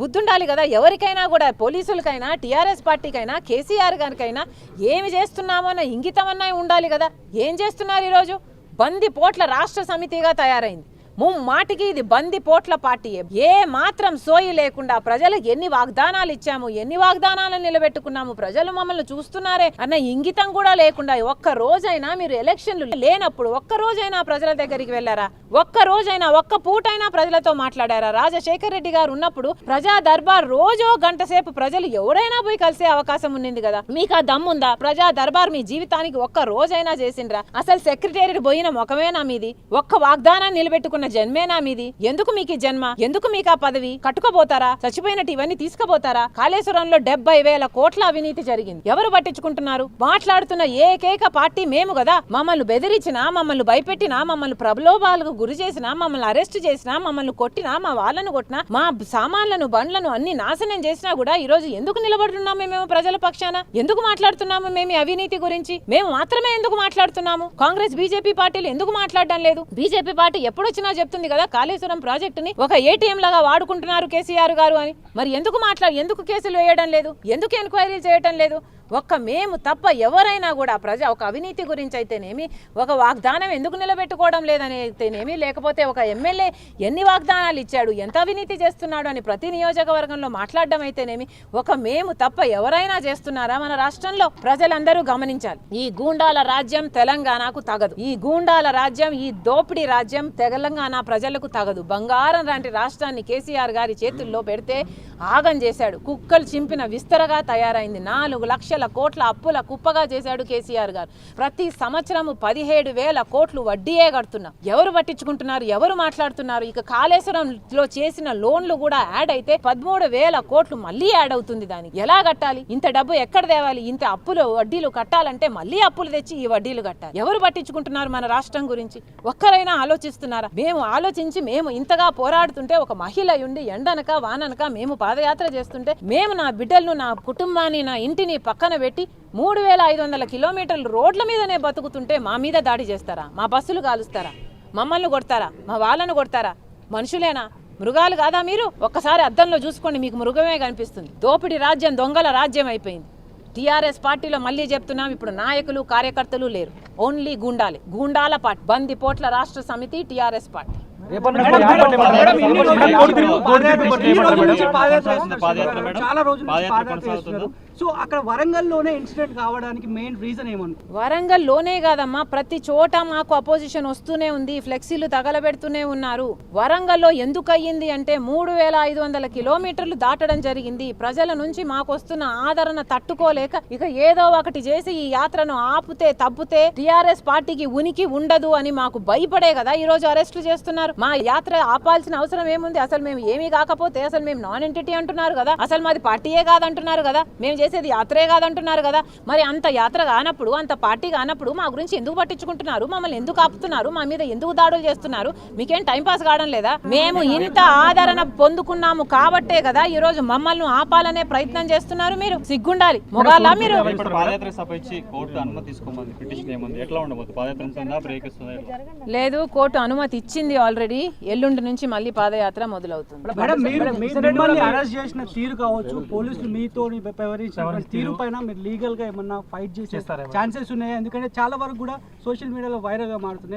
బుద్ధుండాలి కదా. ఎవరికైనా కూడా పోలీసులకైనా టీఆర్ఎస్ పార్టీకైనా కేసీఆర్ గారికైనా ఏమి చేస్తున్నామో అన్న ఇంగితమన్నా ఉండాలి కదా. ఏం చేస్తున్నారు ఈరోజు? బంది పోట్ల రాష్ట్ర సమితిగా తయారైంది. ముమ్మాటికి ఇది బంది పోట్ల పార్టీ. ఏ మాత్రం సోయి లేకుండా ప్రజలకు ఎన్ని వాగ్దానాలు ఇచ్చాము ఎన్ని వాగ్దానాలను నిలబెట్టుకున్నాము ప్రజలు మమ్మల్ని చూస్తున్నారే అన్న ఇంగితం కూడా లేకుండా ఒక్క రోజైనా మీరు ఎలక్షన్లు లేనప్పుడు ఒక్క రోజైనా ప్రజల దగ్గరికి వెళ్ళారా? ఒక్క రోజైనా ఒక్క పూటైనా ప్రజలతో మాట్లాడారా? రాజశేఖర్ రెడ్డి గారు ఉన్నప్పుడు ప్రజా దర్బార్ రోజో గంట సేపు ప్రజలు ఎవరైనా పోయి కలిసే అవకాశం ఉండింది కదా. మీకు ఆ దమ్ముందా? ప్రజా దర్బార్ మీ జీవితానికి ఒక్క రోజైనా చేసిండ్రా? అసలు సెక్రటేరియట్ పోయిన ముఖమేనా మీది? ఒక్క వాగ్దానాన్ని నిలబెట్టుకున్న జన్మేనా మీది. ఎందుకు మీకు ఈ జన్మ? ఎందుకు మీకు ఆ పదవి? కట్టుకోబోతారా? చచ్చిపోయినట్టు ఇవన్నీ తీసుకుపోతారా? కాళేశ్వరంలో డెబ్బై వేల కోట్ల అవినీతి జరిగింది. ఎవరు పట్టించుకుంటున్నారు? మాట్లాడుతున్న ఏకైక పార్టీ మేము కదా మమ్మల్ని బెదిరించినా మమ్మల్ని భయపెట్టినా మమ్మల్ని ప్రలోభాలకు గురి చేసినా మమ్మల్ని అరెస్ట్ చేసినా మమ్మల్ని కొట్టినా మా వాళ్ళను కొట్టినా మా సామాన్లను బండ్లను అన్ని నాశనం చేసినా కూడా ఈ రోజు ఎందుకు నిలబడుతున్నాము మేము ప్రజల పక్షాన? ఎందుకు మాట్లాడుతున్నాము మేము అవినీతి గురించి? మేము మాత్రమే ఎందుకు మాట్లాడుతున్నాము? కాంగ్రెస్ బీజేపీ పార్టీలు ఎందుకు మాట్లాడడం లేదు? బీజేపీ పార్టీ ఎప్పుడొచ్చినా చెప్తుంది కదా కాళేశ్వరం ప్రాజెక్టుని ఒక ఏటీఎం లాగా వాడుకుంటున్నారు కేసీఆర్ గారు అని. మరి ఎందుకు మాట్లాడు ఎందుకు కేసులు వేయడం లేదు? ఎందుకు ఎంక్వైరీ చేయడం లేదు? ఒక్క మేము తప్ప ఎవరైనా కూడా ప్రజ ఒక అవినీతి గురించి అయితేనేమి ఒక వాగ్దానం ఎందుకు నిలబెట్టుకోవడం లేదని అయితేనేమి లేకపోతే ఒక ఎమ్మెల్యే ఎన్ని వాగ్దానాలు ఇచ్చాడు ఎంత అవినీతి చేస్తున్నాడు అని ప్రతి నియోజకవర్గంలో మాట్లాడడం అయితేనేమి ఒక మేము తప్ప ఎవరైనా చేస్తున్నారా? మన రాష్ట్రంలో ప్రజలందరూ గమనించాలి. ఈ గూండాల రాజ్యం తెలంగాణకు తగదు. ఈ గూండాల రాజ్యం ఈ దోపిడీ రాజ్యం తెలంగాణ ప్రజలకు తగదు. బంగారం లాంటి రాష్ట్రాన్ని కేసీఆర్ గారి చేతుల్లో పెడితే ఆగం చేశాడు. కుక్కలు చింపిన విస్తరగా తయారైంది. నాలుగు లక్షల కోట్ల అప్పుల కుప్పగా చేశాడు కేసీఆర్ గారు. ప్రతి సంవత్సరం పదిహేడు వేల కోట్లు వడ్డీయే కడుతున్నాం. ఎవరు పట్టించుకుంటున్నారు? ఎవరు మాట్లాడుతున్నారు? ఇక కాళేశ్వరంలో చేసిన లోన్లు కూడా యాడ్ అయితే పదమూడు వేల కోట్లు మళ్ళీ యాడ్ అవుతుంది దానికి. ఎలా కట్టాలి? ఇంత డబ్బు ఎక్కడ తేవాలి? ఇంత అప్పులు వడ్డీలు కట్టాలంటే మళ్ళీ అప్పులు తెచ్చి ఈ వడ్డీలు కట్టాలి. ఎవరు పట్టించుకుంటున్నారు మన రాష్ట్రం గురించి? ఒక్కరైనా ఆలోచిస్తున్నారా? మేము ఆలోచించి మేము ఇంతగా పోరాడుతుంటే ఒక మహిళ ఉండి ఎండనక వాననక మేము పాదయాత్ర చేస్తుంటే మేము నా బిడ్డలను నా కుటుంబాన్ని నా ఇంటిని పక్కన పెట్టి మూడు వేల ఐదు వందల కిలోమీటర్లు రోడ్ల మీదనే బతుకుతుంటే మా మీద దాడి చేస్తారా? మా బస్సులు కాలుస్తారా? మమ్మల్ని కొడతారా? మా వాళ్ళను కొడతారా? మనుషులేనా? మృగాలు కాదా మీరు? ఒక్కసారి అద్దంలో చూసుకోండి మీకు మృగమే కనిపిస్తుంది. దోపిడి రాజ్యం దొంగల రాజ్యం అయిపోయింది. టీఆర్ఎస్ పార్టీలో మళ్ళీ చెప్తున్నాం ఇప్పుడు నాయకులు కార్యకర్తలు లేరు. ఓన్లీ గూండాలే. గూండాల పార్టీ. బందిపోట్ల రాష్ట్ర సమితి టీఆర్ఎస్ పార్టీ. చాలా రోజుల నుంచి పాదయాత్ర చేస్తున్నారు. సో అక్కడ వరంగల్లోనే ఇన్సిడెంట్ కావడానికి మెయిన్ రీజన్ ఏమనుకో? వరంగల్లోనే కాదమ్మా. ప్రతి చోట మాకు అపోజిషన్ వస్తూనే ఉంది. ఫ్లెక్సీలు తగలబెడుతూనే ఉన్నారు. వరంగల్లో ఎందుకు అయ్యింది అంటే మూడు వేల ఐదు వందల కిలోమీటర్లు దాటడం జరిగింది. ప్రజల నుంచి మాకు వస్తున్న ఆదరణ తట్టుకోలేక ఇక ఏదో ఒకటి చేసి ఈ యాత్రను ఆపుతే తప్పుతే టిఆర్ఎస్ పార్టీకి ఉనికి ఉండదు అని మాకు భయపడే కదా. ఈ రోజు అరెస్టులు చేస్తున్నారు. మా యాత్ర ఆపాల్సిన అవసరం ఏముంది? అసలు మేము ఏమీ కాకపోతే అసలు మేము నాన్ ఎంటిటీ అంటున్నారు కదా. అసలు మాది పార్టీయే కాదంటున్నారు కదా. మేము చేసేది యాత్రే కాదంటున్నారు కదా. మరి అంత యాత్ర కానప్పుడు అంత పార్టీ కానప్పుడు మా గురించి ఎందుకు పట్టించుకుంటున్నారు? మమ్మల్ని ఎందుకు ఆపుతున్నారు? మా మీద ఎందుకు దాడులు చేస్తున్నారు? మీకేం టైం పాస్ కావడం లేదా? మేము ఇంత ఆదరణ పొందుకున్నాము కాబట్టే కదా ఈ రోజు మమ్మల్ని ఆపాలనే ప్రయత్నం చేస్తున్నారు మీరు. సిగ్గుండాలి. మొగాలా మీరు? లేదు కోర్టు అనుమతి ఇచ్చింది ఆల్రెడీ ఎల్లుండి నుంచి మళ్ళీ పాదయాత్ర మొదలవుతుంది. మేడం మీరు మీ- మిమ్మల్ని అరెస్ట్ చేసిన తీరు కావచ్చు పోలీసులు మీతో వ్యవహరించిన తీరు పైన మీరు లీగల్గా ఏమన్నా ఫైట్ చేసే ఛాన్సెస్ ఉన్నాయి? ఎందుకంటే చాలా వరకు కూడా సోషల్ మీడియాలో వైరల్గా మారుతున్నాయి.